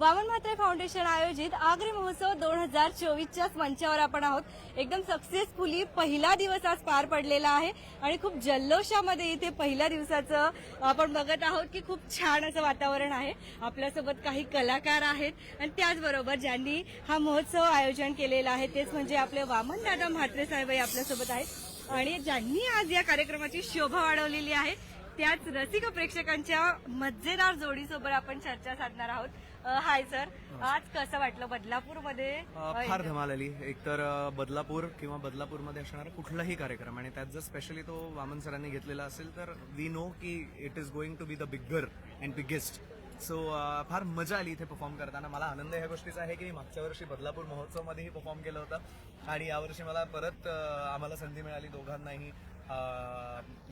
Vaman Mhatre foundation आयोजित आग्री महोत्सव दोन हजार चोवीसच्याच मंचावर आपण आहोत. एकदम सक्सेसफुली पहिला दिवस आज पार पडलेला आहे आणि खूप जल्लोषामध्ये इथे पहिल्या दिवसाचं आपण बघत आहोत की खूप छान असं वातावरण आहे. आपल्यासोबत काही कलाकार आहेत आणि त्याचबरोबर ज्यांनी हा महोत्सव आयोजन केलेला आहे तेच म्हणजे आपले वामन दादा म्हात्रे साहेबही आपल्यासोबत आहेत. आणि ज्यांनी आज या कार्यक्रमाची शोभा वाढवलेली आहे त्याच रसिक प्रेक्षकांच्या मजेदार जोडीसोबत आपण चर्चा साधणार आहोत. Hi sir. आज कसं वाटलं बदलापूरमध्ये? फार धमाल आली. एकतर बदलापूर किंवा बदलापूरमध्ये असणारा कुठलाही कार्यक्रम. आणि त्यात जर स्पेशली तो वामन सरांनी घेतलेला असेल तर वी नो की it is going to be the bigger and biggest so far मजा आली इथे परफॉर्म करताना. मला आनंद ह्या गोष्टीचा आहे की मी मागच्या वर्षी बदलापूर महोत्सवमध्येही परफॉर्म केलं होतं. आणि यावर्षी मला परत आम्हाला संधी मिळाली दोघांनाही.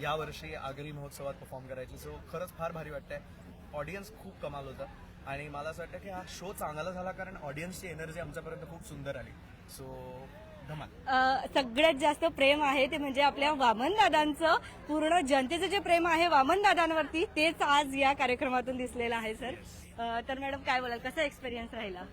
यावर्षी आगरी महोत्सवात परफॉर्म करायची. सो खरंच फार भारी वाटतंय. ऑडियन्स खूप कमाल होतं. आणि मला असं वाटतं की हा शो चांगला झाला कारण ऑडियन्सची एनर्जी आमच्यापर्यंत खूप सुंदर आली. सो सगळ्यात जास्त प्रेम आहे ते म्हणजे आपल्या वामन दादांचं. पूर्ण जनतेचं जे प्रेम आहे वामन दादांवरती तेच आज या कार्यक्रमातून दिसलेलं आहे सर. तर मॅडम काय बोलाल? कसा एक्सपिरियन्स राहिला?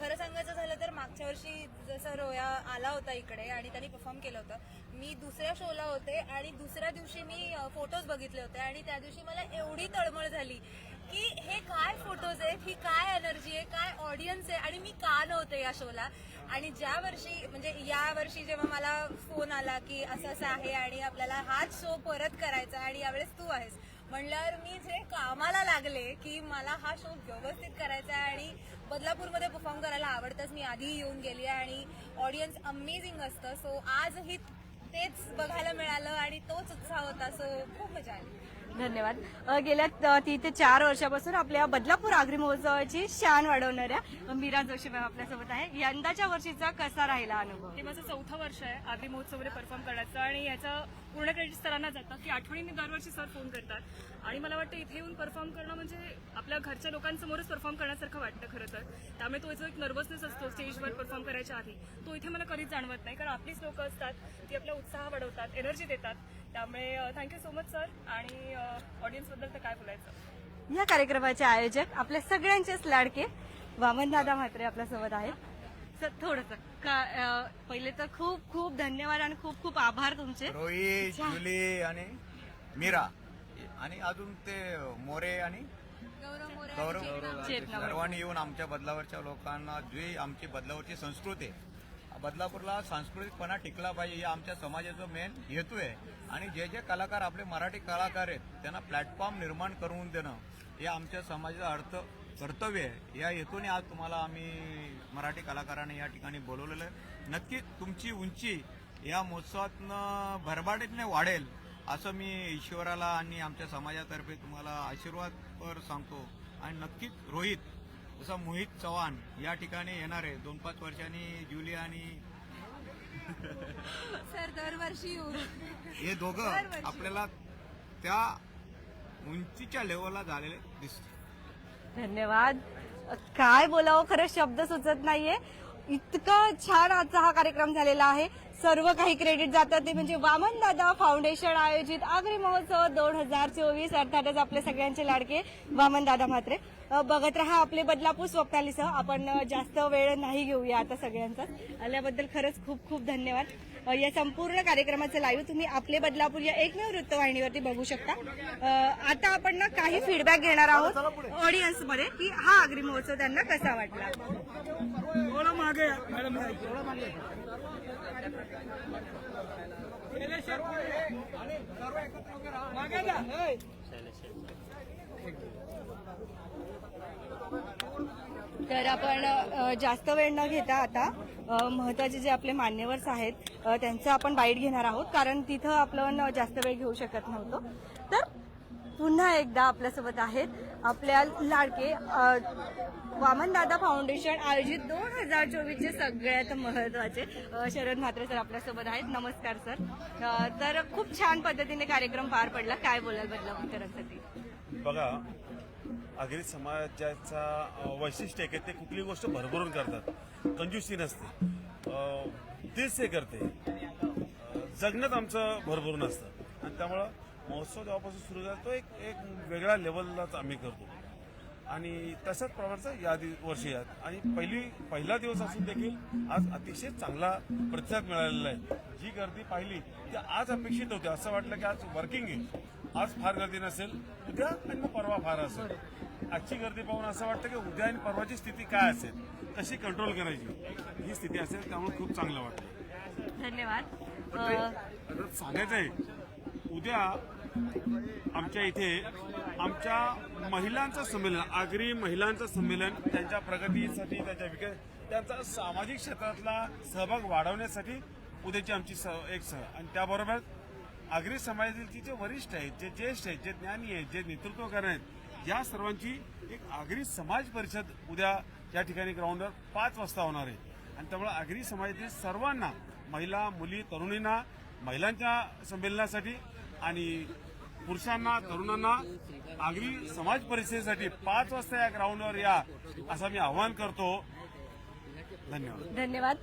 खरं सांगायचं झालं तर मागच्या वर्षी जसं रोया आला होता इकडे आणि त्यांनी परफॉर्म केलं होतं मी दुसऱ्या शोला होते आणि दुसऱ्या दिवशी मी फोटोज बघितले होते आणि त्या दिवशी मला एवढी तळमळ झाली की हे काय फोटोज आहेत? ही काय एनर्जी आहे? काय ऑडियन्स आहे? आणि मी का नव्हते या शोला आणि ज्या वर्षी म्हणजे या वर्षी जेव्हा मला फोन आला की असं असं आहे आणि आपल्याला हाच शो परत करायचा आणि यावेळेस तू आहेस म्हणल्यावर मी जे कामाला लागले की मला हा शो व्यवस्थित करायचा आहे आणि बदलापूरमध्ये परफॉर्म करायला आवडतंच. मी आधी येऊन गेली आहे आणि ऑडियन्स अमेझिंग असतं. सो आजही तेच बघायला मिळालं आणि तोच उत्साह होता. सो खूप मजा आली. धन्यवाद. अ, गेल्या अ, तीन ते चार वर्षापासून आपल्या बदलापूर आग्री महोत्सवाची शान वाढवणाऱ्या मीरा जोशी मॅम आपल्यासोबत आहे. यंदाच्या वर्षीचा कसा राहिला अनुभव? हे माझं चौथं वर्ष आहे आग्री महोत्सवमध्ये परफॉर्म करण्याचं आणि याचं पूर्ण क्रेडिट सरांना जातं की आठवणीने दरवर्षी सर फोन करतात. आणि मला वाटतं इथे येऊन परफॉर्म करणं म्हणजे आपल्या घरच्या लोकांसमोरच परफॉर्म करण्यासारखं वाटतं खरं तर. त्यामुळे तो जो एक नर्वसनेस असतो स्टेजवर परफॉर्म करायच्या आधी तो इथे मला कधीच जाणवत नाही. कारण आपलीच लोकं असतात ती आपला उत्साह वाढवतात एनर्जी देतात. त्यामुळे थँक्यू सो मच सर आणि ऑडियन्सबद्दल तर काय बोलायचं? या कार्यक्रमाचे आयोजक आपल्या सगळ्यांचेच लाडके वामन दादा म्हात्रे आपल्यासोबत आहेत. सर थोडस. पहिले तर खूप खूप धन्यवाद आणि खूप खूप आभार तुमचे. रोहित जुली आणि मीरा. आणि अजून ते मोरे आणि गौरव चेतना मोरे. सर्वांनी येऊन आमच्या बदलावरच्या लोकांना जी आमची बदलावरची संस्कृती आहे बदलापूरला सांस्कृतिकपणा टिकला पाहिजे हे आमच्या समाजाचं मेन हेतू आहे. आणि जे जे कलाकार आपले मराठी कलाकार आहेत त्यांना प्लॅटफॉर्म निर्माण करून देणं हे आमच्या समाजाचा अर्थ कर्तव्य आहे. या हेतूने आज तुम्हाला आम्ही मराठी कलाकारांनी या ठिकाणी बोलवलेलं आहे. नक्कीच तुमची उंची या महोत्सवातनं भरभाटीतने वाढेल असं मी ईश्वराला आणि आमच्या समाजातर्फे तुम्हाला आशीर्वादपर सांगतो. आणि नक्कीच रोहित जसं मोहित चव्हाण या ठिकाणी येणार आहे दोन पाच वर्षांनी जुली आणि सर दरवर्षी हे दोघं आपल्याला त्या उंचीच्या लेवलला झालेले दिसतात धन्यवाद. काय बोलावं खरं शब्द सुचत नाहीये. इतका छान आजचा हा कार्यक्रम झालेला आहे. सर्व काही क्रेडिट जातात. ते म्हणजे वामन दादा फाउंडेशन आयोजित आग्री महोत्सव दोन हजार चोवीस. अर्थातच आपले सगळ्यांचे लाडके वामन दादा म्हात्रे. बघत राहा आपले बदलापूर स्वप्नालीसह. आपण जास्त वेळ नाही घेऊया आता सगळ्यांचा. आल्याबद्दल खरंच खूप खूप धन्यवाद. या संपूर्ण कार्यक्रमाचं लाईव्ह तुम्ही आपले बदलापूर या एकमेव वृत्तवाहिनीवरती बघू शकता. आता आपण ना काही फीडबॅक घेणार आहोत ऑडियन्समध्ये की हा आग्री महोत्सव त्यांना कसा वाटला? तर आपण जास्त वेळ न घेता आता महत्त्वाचे जे आपले मान्यवर्स आहेत त्यांचं आपण बाईट घेणार आहोत कारण तिथं आपण जास्त वेळ घेऊ शकत नव्हतो. तर पुन्हा एकदा आपल्यासोबत आहेत आपल्या लाडके वामनदादा फाउंडेशन आयोजित दोन हजार चोवीसचे सगळ्यात महत्त्वाचे. शरद म्हात्रे सर आपल्यासोबत आहेत. नमस्कार सर. तर खूप छान पद्धतीने कार्यक्रम पार पडला. काय बोलाल बदलाव बघा आगरी समाजाचा वैशिष्ट्य आहे की ते कुठली गोष्ट भरभरून करतात. कंजूसी नसते. अ, हे करते. जगण्यात आमचं भरभरून असतं. आणि त्यामुळं महोत्सव जेव्हापासून सुरू झाला तो एक एक वेगळ्या लेवललाच आम्ही करतो. आणि तशाच प्रकारचं या वर्षी आहेत. आणि पहिली पहिला दिवस असून देखील आज अतिशय चांगला प्रतिसाद मिळालेला आहे. जी गर्दी पाहिली ती आज अपेक्षित होती. असं वाटलं की आज वर्किंग आहे. आज फार गर्दी नसेल उद्या आणि मग परवा फार असेल. आजची गर्दी पाहून असं वाटतं की उद्या आणि परवाची स्थिती काय असेल? कशी कंट्रोल करायची? ही स्थिती असेल त्यामुळे खूप चांगलं वाटतं. धन्यवाद. सांगायचं आहे उद्या आमच्या इथे आमच्या महिलांचं संमेलन आगरी माहिलांचं संमेलन त्यांच्या प्रगतीसाठी त्यांच्या विकास त्यांचा सामाजिक क्षेत्रातला सहभाग वाढवण्यासाठी उद्याची आमची स- एक सह आणि त्याबरोबर आगरी समाजातील जे वरिष्ठ आहेत जे ज्येष्ठ आहेत जे ज्ञानी आहेत जे नेतृत्व करणार आहेत या सर्वांची एक आगरी समाज परिषद उद्या या ठिकाणी ग्राउंडवर पाच वाजता होणार आहे. आणि त्यामुळे आगरी समाजातील सर्वांना महिला मुली तरुणींना महिलांच्या संमेलनासाठी आणि पुरुषांना तरुणांना आगरी समाज परिषदेसाठी पाच वाजता या ग्राउंडवर या असं मी आवाहन करतो. धन्यवाद. धन्यवाद.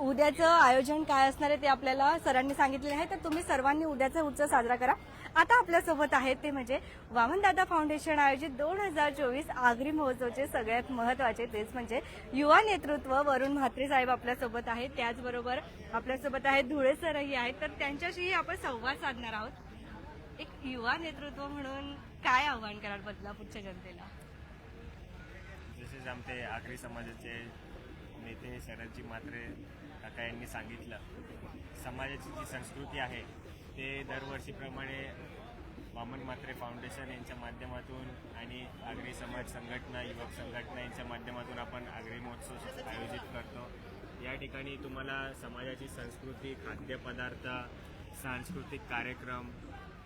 उद्याचं आयोजन काय असणार आहे ते आपल्याला सरांनी सांगितलेलं आहे. तर तुम्ही सर्वांनी उद्याचा उत्सव साजरा करा. आता आपल्यासोबत आहेत ते म्हणजे वामनदादा फाउंडेशन आयोजित दोन हजार चोवीस आगरी महोत्सवचे सगळ्यात महत्त्वाचे तेच म्हणजे युवा नेतृत्व वरुण म्हात्रे साहेब आपल्यासोबत आहेत. त्याचबरोबर आपल्यासोबत आहेत धुळे सरही आहेत. तर त्यांच्याशीही आपण संवाद साधणार आहोत. एक युवा नेतृत्व म्हणून काय आव्हान कराल बदलापूरच्या जनतेला? जसेच आमचे आगरी समाजाचे नेते शरदजी मात्रे काका यांनी सांगितलं. समाजाची जी संस्कृती आहे ते दरवर्षीप्रमाणे वामन मात्रे फाउंडेशन यांच्या माध्यमातून आणि आगरी समाज संघटना युवक संघटना यांच्या माध्यमातून आपण आगरी महोत्सव आयोजित करतो. या ठिकाणी तुम्हाला समाजाची संस्कृती खाद्यपदार्थ सांस्कृतिक कार्यक्रम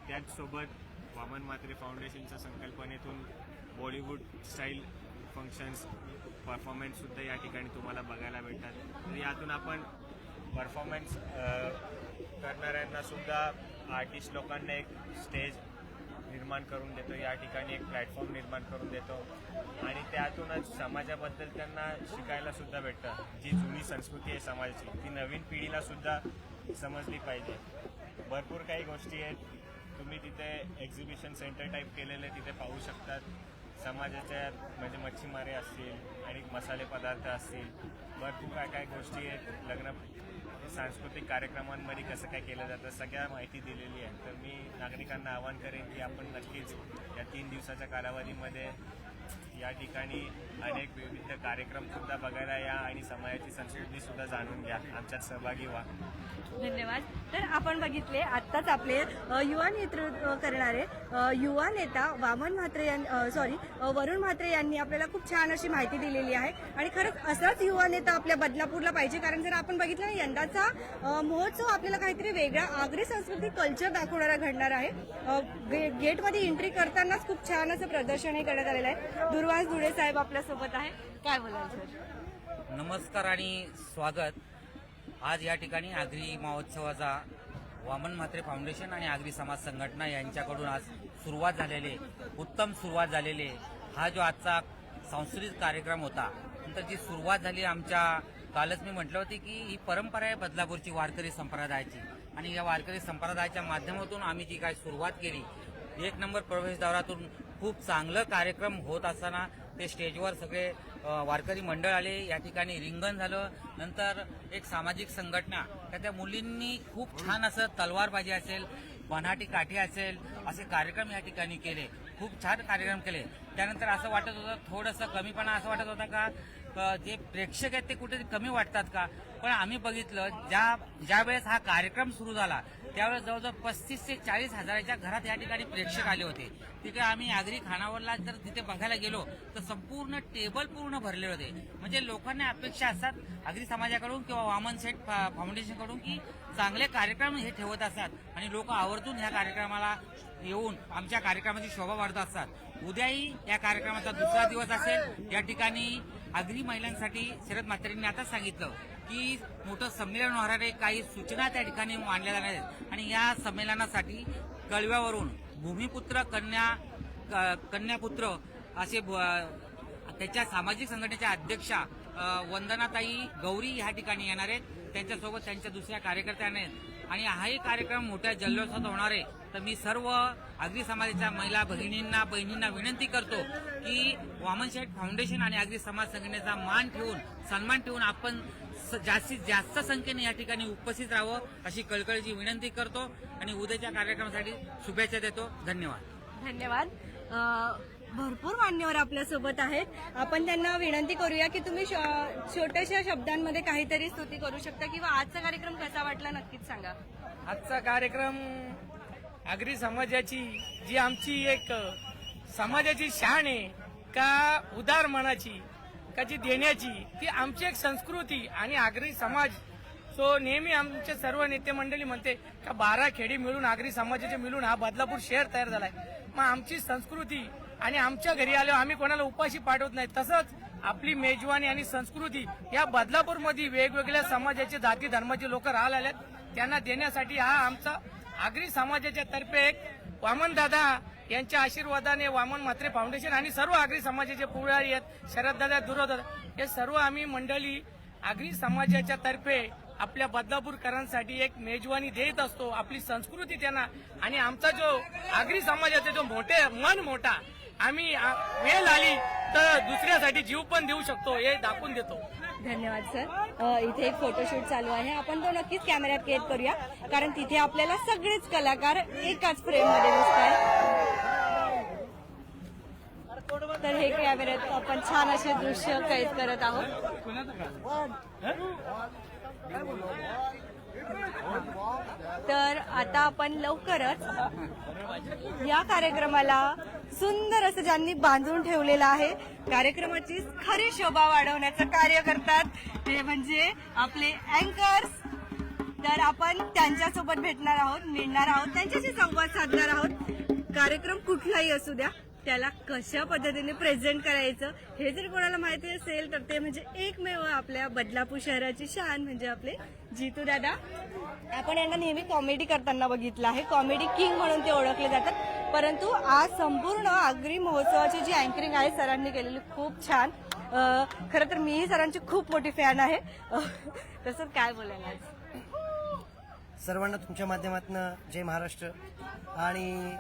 त्याचसोबत वामन मात्रे फाउंडेशनच्या संकल्पनेतून बॉलिवूड स्टाईल फंक्शन्स परफॉर्मन्ससुद्धा या ठिकाणी तुम्हाला बघायला भेटतात. तर यातून आपण परफॉर्मन्स करणाऱ्यांना सुद्धा आर्टिस्ट लोकांना एक स्टेज निर्माण करून देतो. या ठिकाणी एक प्लॅटफॉर्म निर्माण करून देतो. आणि त्यातूनच समाजाबद्दल त्यांना शिकायला सुद्धा भेटतं. जी जुनी संस्कृती आहे समाजाची ती नवीन पिढीला सुद्धा समजली पाहिजे. भरपूर काही गोष्टी आहेत. तुम्ही तिथे एक्झिबिशन सेंटर टाईप केलेले तिथे पाहू शकतात. समाजाच्या म्हणजे मच्छीमारे असतील आणि मसाले पदार्थ असतील. भरपूर काय काय गोष्टी आहेत. लग्न सांस्कृतिक कार्यक्रमांमध्ये कसं काय केलं जातं सगळ्या माहिती दिलेली आहे. तर मी नागरिकांना आवाहन करेन की आपण नक्कीच या तीन दिवसाच्या कालावधीमध्ये या ठिकाणी अनेक विविध कार्यक्रम सुद्धा बघायला या आणि समाजाची संस्कृती सुद्धा जाणून घ्या. आमच्यात सहभागी व्हा. धन्यवाद. तर आपण बघितले आत्ताच आपले अ, युवा नेतृत्व करणारे अ, युवा नेता वामन म्हात्रे सॉरी वरुण म्हात्रे यांनी आपल्याला खूप छान अशी माहिती दिलेली आहे. आणि खरंच असाच युवा नेता आपल्या बदलापूरला पाहिजे कारण जर आपण बघितलं ना यंदाचा अ, महोत्सव आपल्याला काहीतरी वेगळा आगरी संस्कृती कल्चर दाखवणारा घडणार आहे. अ, गे- गेटमध्ये एंट्री करतानाच खूप छान असं प्रदर्शनही करण्यात आलेलं आहे. दुर्वास धुळे साहेब आपल्या सोबत आहे. काय बोलाल सर? नमस्कार आणि स्वागत. आज या ठिकाणी आगरी महोत्सवाचा वामन म्हात्रे फाउंडेशन आणि आगरी समाज संघटना यांच्याकडून आज सुरुवात झालेले उत्तम सुरुवात झालेले हा जो आजचा सांस्कृतिक कार्यक्रम होता नंतर जी सुरुवात झाली आमच्या कालच मी म्हटलं होती की ही परंपरा आहे बदलापूरची वारकरी संप्रदायाची. आणि या वारकरी संप्रदायाच्या माध्यमातून आम्ही जी काय सुरुवात केली एक नंबर प्रवेशद्वारातून खूप चांगलं कार्यक्रम होत असताना ते स्टेजवर सगळे वारकरी मंडळ आले. या ठिकाणी रिंगण झालं. नंतर एक सामाजिक संघटना त्या त्या मुलींनी खूप छान असं तलवारबाजी असेल बनाटी काठी असेल असे कार्यक्रम या ठिकाणी केले. खूप छान कार्यक्रम केले. त्यानंतर असं वाटत होतं थोडंसं कमीपणा असं वाटत होता का जे प्रेक्षक आहेत ते कुठे कमी वाटतात का? पण आम्ही बघितलं ज्या ज्या वेळेस हा कार्यक्रम सुरू झाला त्यावेळेस जवळजवळ पस्तीस ते चाळीस हजाराच्या घरात या ठिकाणी प्रेक्षक आले होते. तिथे आम्ही आगरी खानावरला जर तिथे बघायला गेलो तर संपूर्ण टेबल पूर्ण भरले होते. म्हणजे लोकांना अपेक्षा असतात आगरी समाजाकडून किंवा वामन सेठ फा- फाउंडेशनकडून की चांगले कार्यक्रम हे ठेवत असतात. आणि लोक आवर्जून ह्या कार्यक्रमाला येऊन आमच्या कार्यक्रमाची शोभा वाढत असतात. उद्याही या कार्यक्रमाचा दुसरा दिवस असेल. या ठिकाणी आगरी महिलांसाठी शरद म्हात्रेंनी आता सांगितलं की मोठं संमेलन होणार आहे. काही सूचना त्या ठिकाणी मांडल्या जाणार आहेत. आणि या संमेलनासाठी कळव्यावरून भूमिपुत्र कन्या क- कन्यापुत्र असे ब- त्याच्या सामाजिक संघटनेच्या अध्यक्षा वंदनाताई गौरी ह्या ठिकाणी येणार आहेत. त्यांच्यासोबत त्यांच्या दुसऱ्या कार्यकर्त्या आहेत. आणि हाही कार्यक्रम मोठ्या जल्लोषात होणार आहे. तर मी सर्व आगरी समाजाच्या महिला भगिनींना बहिणींना विनंती करतो की वामनशेठ फाउंडेशन आणि आगरी समाज संघटनेचा मान ठेवून सन्मान ठेवून आपण स- जास्तीत जास्त संख्येने या ठिकाणी उपस्थित राहावं अशी कळकळीची विनंती करतो आणि उद्याच्या कार्यक्रमासाठी शुभेच्छा देतो. धन्यवाद. धन्यवाद. भरपूर मान्यवर आपल्यासोबत आहेत. आपण त्यांना विनंती करूया की तुम्ही श- छोट्याशा शब्दांमध्ये काहीतरी स्तुती करू शकता किंवा आजचा कार्यक्रम कसा वाटला नक्कीच सांगा. आजचा कार्यक्रम आगरी समाजाची जी आमची एक समाजाची शान आहे का उदार मनाची का जी देण्याची ती आमची एक संस्कृती आणि आगरी समाज तो नेहमी आमचे सर्व नेते मंडळी म्हणते का बारा खेडी मिळून आगरी समाजाचे मिळून हा बदलापूर शहर तयार झालाय. मग आमची संस्कृती आणि आमच्या घरी आलो आम्ही कोणाला उपाशी पाठवत नाही. तसंच आपली मेजवानी आणि संस्कृती या बदलापूरमध्ये वेगवेगळ्या समाजाचे जाती धर्माचे लोक राहायला आलेत त्यांना देण्यासाठी हा आमचा आगरी समाजाच्या तर्फे एक वामनदादा यांच्या आशीर्वादाने वामन म्हात्रे फाउंडेशन आणि सर्व आगरी समाजाचे पुढारी आहेत शरददादा दुरोदा हे सर्व आम्ही मंडळी आगरी समाजाच्या तर्फे आपल्या बदलापूरकरांसाठी एक मेजवानी देत असतो. आपली संस्कृती त्यांना आणि आमचा जो आगरी समाजाचा जो मोठे मन मोठा आम्ही वेळ आली तर दुसऱ्यासाठी जीव पण देऊ शकतो हे दाखवून देतो. धन्यवाद सर. इथे एक फोटोशूट चालू आहे. आपण तो नक्कीच कॅमेऱ्यात कैद करूया कारण तिथे आपल्याला सगळेच कलाकार एकाच फ्रेममध्ये दिसत आहेत तर हे कॅमेऱ्यात आपण छान असे दृश्य कैद करत आहोत. तर आता आपण लवकरच या कार्यक्रमाला सुंदर असं ज्यांनी बांधून ठेवलेलं आहे कार्यक्रमाची खरी शोभा वाढवण्याचं कार्य करतात. ते म्हणजे आपले अँकर्स तर आपण त्यांच्यासोबत भेटणार आहोत मिळणार आहोत त्यांच्याशी संवाद साधणार आहोत. कार्यक्रम कुठलाही असू द्या त्याला कशा पद्धतीने प्रेझेंट करायचं हे जर कोणाला माहिती असेल तर ते म्हणजे एकमेव आपल्या बदलापूर शहराची शान म्हणजे आपले जितू दादा आपण यांना नेहमी कॉमेडी करताना बघितलं आहे. कॉमेडी किंग म्हणून ते ओळखले जातात. परंतु आज संपूर्ण आगरी महोत्सवाची जी अँकरिंग आहे सरांनी केलेली खूप छान. अं, खरं तर मीही सरांची खूप मोठी फॅन आहे. तसं तसंच काय बोलायला सर्वांना तुमच्या माध्यमातून जय महाराष्ट्र. आणि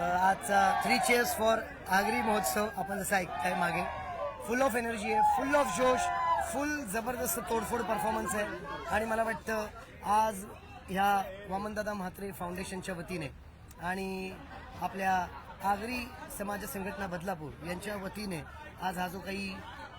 आजचा थ्री चेअर्स फॉर आगरी महोत्सव आपण जसं ऐकताय मागे. फुल ऑफ एनर्जी आहे फुल ऑफ जोश. फुल जबरदस्त तोडफोड परफॉर्मन्स आहे. आणि मला वाटतं आज ह्या वामनदादा म्हात्रे फाउंडेशनच्या वतीने आणि आपल्या आगरी समाज संघटना बदलापूर यांच्या वतीने आज हा जो काही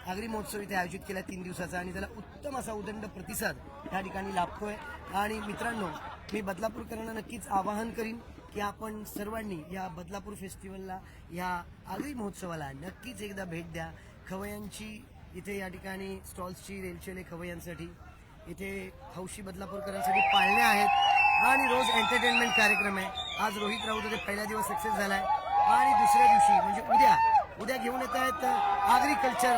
आगरी महोत्सव इथे आयोजित केला तीन दिवसाचा आणि त्याला उत्तम असा उदंड प्रतिसाद या ठिकाणी लाभतोय. आणि मित्रांनो मी बदलापूरकरांना नक्कीच आवाहन करीन की आपण सर्वांनी या बदलापूर फेस्टिवलला या आगरी महोत्सवाला नक्कीच एकदा भेट द्या. खवयांची इथे या ठिकाणी स्टॉल्सची रेलचेले खवय्यांसाठी इथे हौशी बदलापूरकरांसाठी पाळण्या आहेत आणि रोज एंटरटेनमेंट कार्यक्रम आहे. आज रोहित राऊत होते पहिला दिवस सक्सेस झाला आहे आणि दुसऱ्या दिवशी म्हणजे उद्या उद्या घेऊन येत आहेत आगरी कल्चर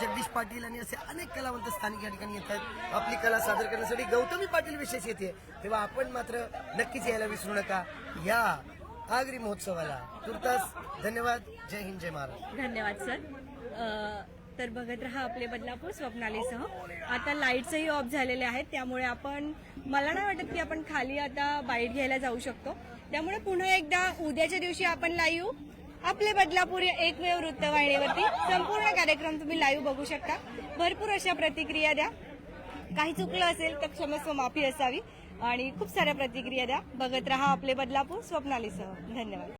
जगदीश पाटील आणि असे अनेक कलावंत स्थानिक या ठिकाणी येत आहेत. आपली कला सादर करण्यासाठी गौतमी पाटील विशेष येते. तेव्हा आपण मात्र नक्कीच यायला विसरू नका. या आगरी महोत्सवाला. तुर्तास धन्यवाद. जय हिंद जय महाराज धन्यवाद सर. तर बघत राहा आपले बदलापूर स्वप्नालीसह. आता लाईट्सही ऑफ झालेले आहेत त्यामुळे आपण मला नाही वाटत की आपण खाली आता बाईट घ्यायला जाऊ शकतो. त्यामुळे पुन्हा एकदा उद्याच्या दिवशी आपण लाईव्ह आपले बदलापूर या एकमेव वृत्तवाहिनीवरती संपूर्ण कार्यक्रम तुम्ही लाईव्ह बघू शकता. भरपूर अशा प्रतिक्रिया द्या. काही चुकलं असेल तर क्षमस्व माफी असावी. आणि खूप साऱ्या प्रतिक्रिया द्या. बघत राहा आपले बदलापूर स्वप्नालीसह. धन्यवाद.